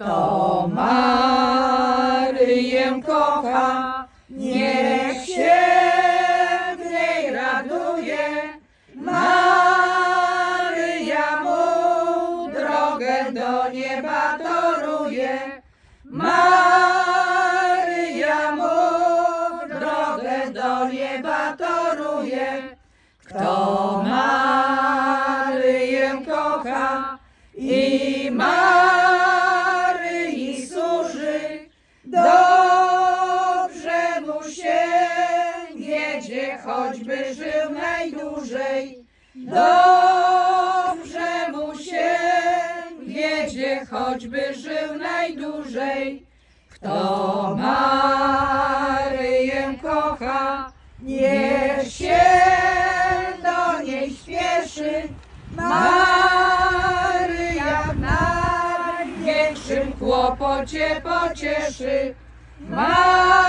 Kto Maryję kocha, niech się w niej raduje. Maryja mu drogę do nieba toruje. Maryja mu drogę do nieba toruje. Kto Maryję kocha i Maryi najdłużej. Dobrze mu się wiedzie, choćby żył najdłużej. Kto Maryję kocha, niech się do niej śpieszy. Maryja w największym kłopocie pocieszy. Maryja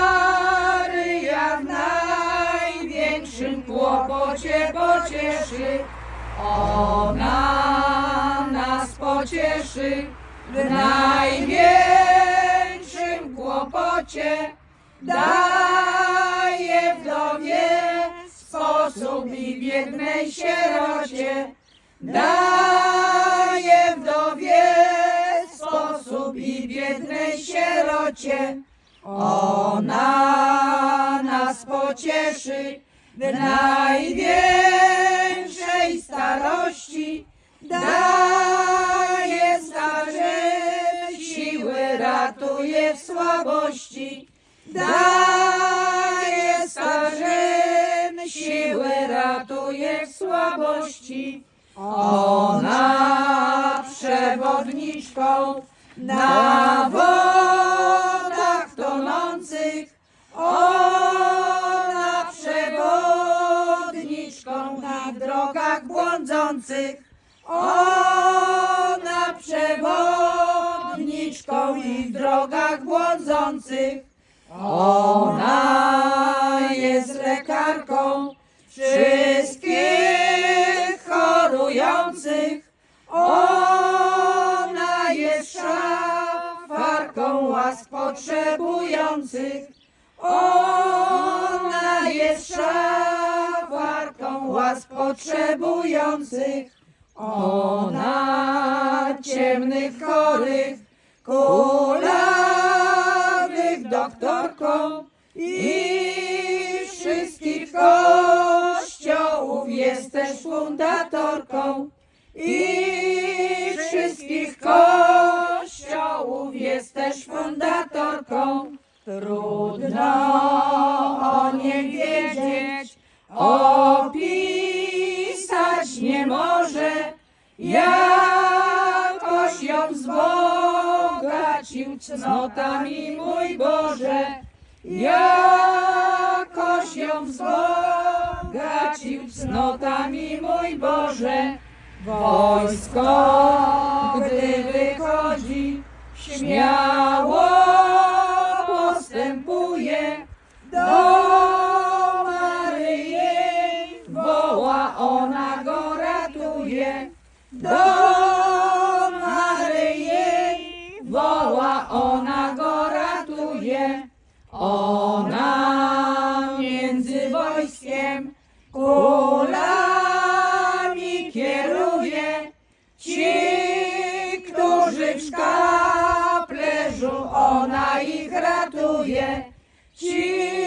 Ona nas pocieszy w największym kłopocie. Daje wdowie sposób i biednej sierocie. Daje wdowie sposób i biednej sierocie. Ona nas pocieszy w największej starości. Daje starzem siły, ratuje w słabości. Daje starzem siły, ratuje w słabości. Ona przewodniczką na wodach drogach błądzących. Ona przewodniczką i w drogach błądzących. Ona jest lekarką wszystkich chorujących. Ona jest szafarką łask potrzebujących. Ona jest szafarką łask potrzebujących. Ona ciemnych chorych, kulawych doktorką i wszystkich kościołów jest też fundatorką. Jakoś ją wzbogacił cnotami mój Boże. Jakoś ją wzbogacił cnotami mój Boże. Wojsko, gdy wychodzi, śmiało Do Maryi woła, ona go ratuje. Ona między wojskiem kulami kieruje. Ci, którzy w szkaplerzu, ona ich ratuje. Ci,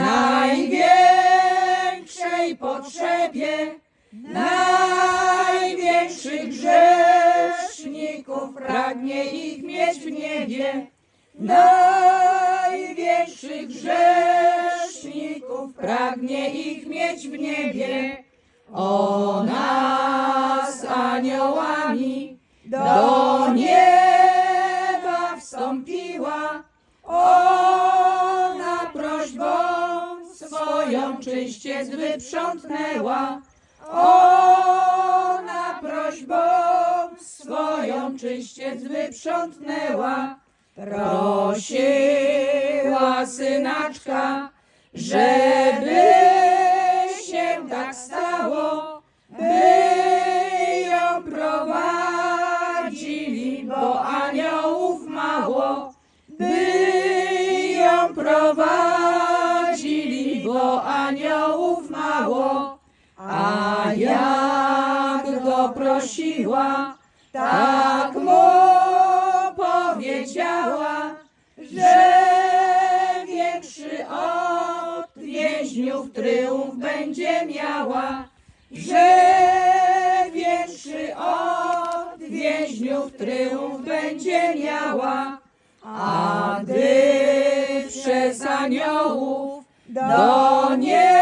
największej potrzebie. Największych grzeszników pragnie ich mieć w niebie. Największych grzeszników pragnie ich mieć w niebie. Ona z aniołami do nieba wstąpiła. Czyściec wyprzątnęła. Ona prośbą swoją czyściec wyprzątnęła. Prosiła synaczka, żeby się tak stało, jak go prosiła, tak mu powiedziała, że większy od więźniów tryumf będzie miała, że większy od więźniów tryumf będzie miała, a gdy przez aniołów do nieba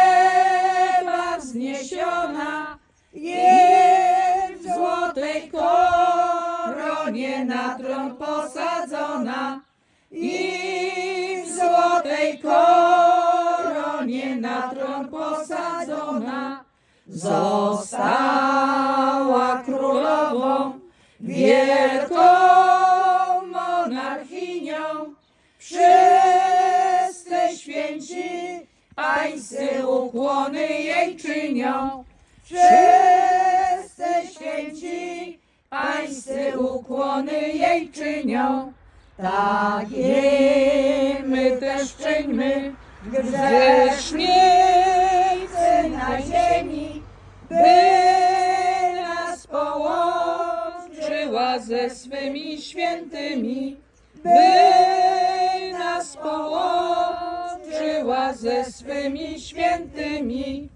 i w złotej koronie na tron posadzona została królową wielką monarchinią. Wszyscy święci pańscy ukłony jej czynią. Wszyscy święci pańscy ukłony jej czynią tak jej my też czyńmy grzesznicy na ziemi by nas połączyła ze swymi świętymi by nas połączyła ze swymi świętymi